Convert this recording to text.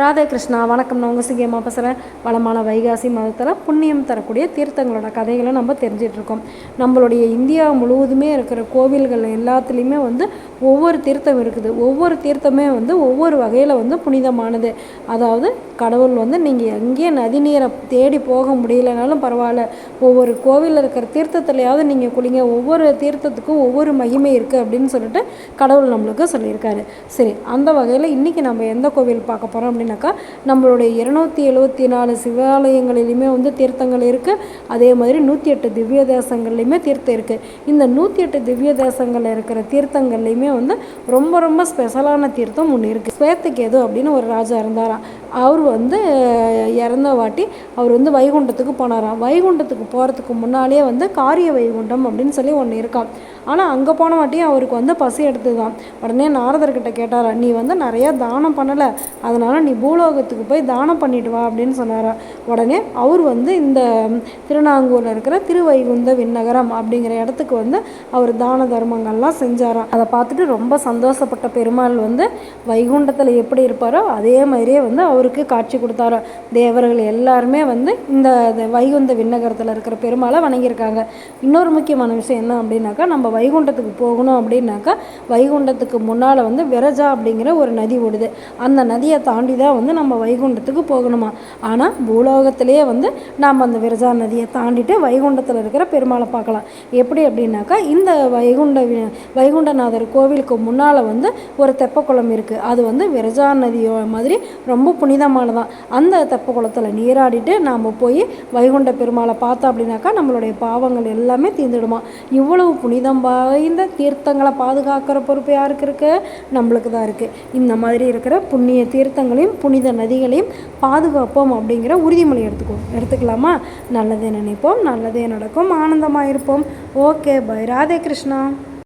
ராதே கிருஷ்ணா வணக்கம். நான் உங்கள் சிங்கம்மா பேசுகிறேன் வளமான வைகாசி மாதத்தில் புண்ணியம் தரக்கூடிய தீர்த்தங்களோட கதைகளை நம்ம தெரிஞ்சிட்ருக்கோம். நம்மளுடைய இந்தியா முழுவதுமே இருக்கிற கோவில்கள் எல்லாத்துலேயுமே வந்து ஒவ்வொரு தீர்த்தம் இருக்குது. ஒவ்வொரு தீர்த்தமே வந்து ஒவ்வொரு வகையில் வந்து புனிதமானது. அதாவது கடவுள் வந்து நீங்கள் எங்கேயும் நதி நீரை தேடி போக முடியலனாலும் பரவாயில்ல. ஒவ்வொரு கோவிலில் இருக்கிற தீர்த்தத்துலையாவது நீங்கள் குளிங்க. ஒவ்வொரு தீர்த்தத்துக்கும் ஒவ்வொரு மகிமை இருக்குது அப்படின்னு சொல்லிட்டு கடவுள் நம்மளுக்கு சொல்லியிருக்காரு. சரி அந்த வகையில் இன்றைக்கி நம்ம எந்த கோவில் பார்க்க போகிறோம் அப்படின்னு அப்படின்னாக்கா நம்மளுடைய இருநூத்தி எழுபத்தி நாலு சிவாலயங்களிலுமே வந்து தீர்த்தங்கள் இருக்குது அதே மாதிரி நூற்றி எட்டு திவ்ய தேசங்கள்லையுமே தீர்த்தம் இருக்குது இந்த நூற்றி எட்டு திவ்ய தேசங்களில் இருக்கிற தீர்த்தங்கள்லையுமே வந்து ரொம்ப ரொம்ப ஸ்பெஷலான தீர்த்தம் ஒன்று இருக்குது ஸ்வேத்தகேது அப்படின்னு ஒரு ராஜா இருந்தாராம். அவர் வந்து இறந்த வாட்டி அவர் வந்து வைகுண்டத்துக்கு போனாராம். வைகுண்டத்துக்கு போகிறதுக்கு முன்னாலே வந்து காரிய வைகுண்டம் அப்படின்னு சொல்லி ஒன்று இருக்கான் ஆனால் அங்கே போன வாட்டியும் அவருக்கு வந்து பசி எடுத்துதான் உடனே நாரதர்கிட்ட கேட்டாரா நீ வந்து நிறையா தானம் பண்ணலை. அதனால் நீ பூலோகத்துக்கு போய் தானம் பண்ணிட்டு வா அப்படின்னு சொன்னாரா. உடனே அவர் வந்து இந்த திருநாங்கூரில் இருக்கிற திருவைகுந்த விண்ணகரம் அப்படிங்கிற இடத்துக்கு வந்து அவர் தான தர்மங்கள்லாம் செஞ்சாராம். அதை பார்த்துட்டு ரொம்ப சந்தோஷப்பட்ட பெருமாள் வந்து வைகுண்டத்தில் எப்படி இருப்பாரோ அதே மாதிரியே வந்து அவர் அவருக்கு காட்சி கொடுத்தாரோ? தேவர்கள் எல்லாருமே வந்து இந்த வைகுந்த விண்ணகரத்தில் இருக்கிற பெருமாளை வணங்கியிருக்காங்க. இன்னொரு முக்கியமான விஷயம் என்ன அப்படின்னாக்கா நம்ம வைகுண்டத்துக்கு போகணும் அப்படின்னாக்கா வைகுண்டத்துக்கு முன்னால் வந்து விரஜா அப்படிங்கிற ஒரு நதி ஓடுது. அந்த நதியை தாண்டி தான் வந்து நம்ம வைகுண்டத்துக்கு போகணுமா? ஆனால் பூலோகத்திலேயே வந்து நாம் அந்த விரஜா நதியை தாண்டிட்டு வைகுண்டத்தில் இருக்கிற பெருமாளை பார்க்கலாம். எப்படி அப்படின்னாக்கா இந்த வைகுண்ட வைகுண்டநாதர் கோவிலுக்கு முன்னால் வந்து ஒரு தெப்பக்குளம் இருக்குது அது வந்து விரஜா நதியோ மாதிரி ரொம்ப புனிதமானதான் அந்த தெப்ப குளத்தில் நீராடிட்டு நாம் போய் வைகுண்ட பெருமாளை பார்த்தோம் அப்படின்னாக்கா நம்மளுடைய பாவங்கள் எல்லாமே தீர்ந்துடுமா. இவ்வளவு புனிதம் வாய்ந்த தீர்த்தங்களை பாதுகாக்கிற பொறுப்பு யாருக்கு இருக்குது நம்மளுக்கு தான் இருக்குது இந்த மாதிரி இருக்கிற புண்ணிய தீர்த்தங்களையும் புனித நதிகளையும் பாதுகாப்போம் அப்படிங்கிற உறுதிமொழி எடுத்துக்குவோம். எடுத்துக்கலாமா? நல்லதே நினைப்போம் நல்லதே நடக்கும் ஆனந்தமாக இருப்போம் ஓகே பை. ராதே கிருஷ்ணா.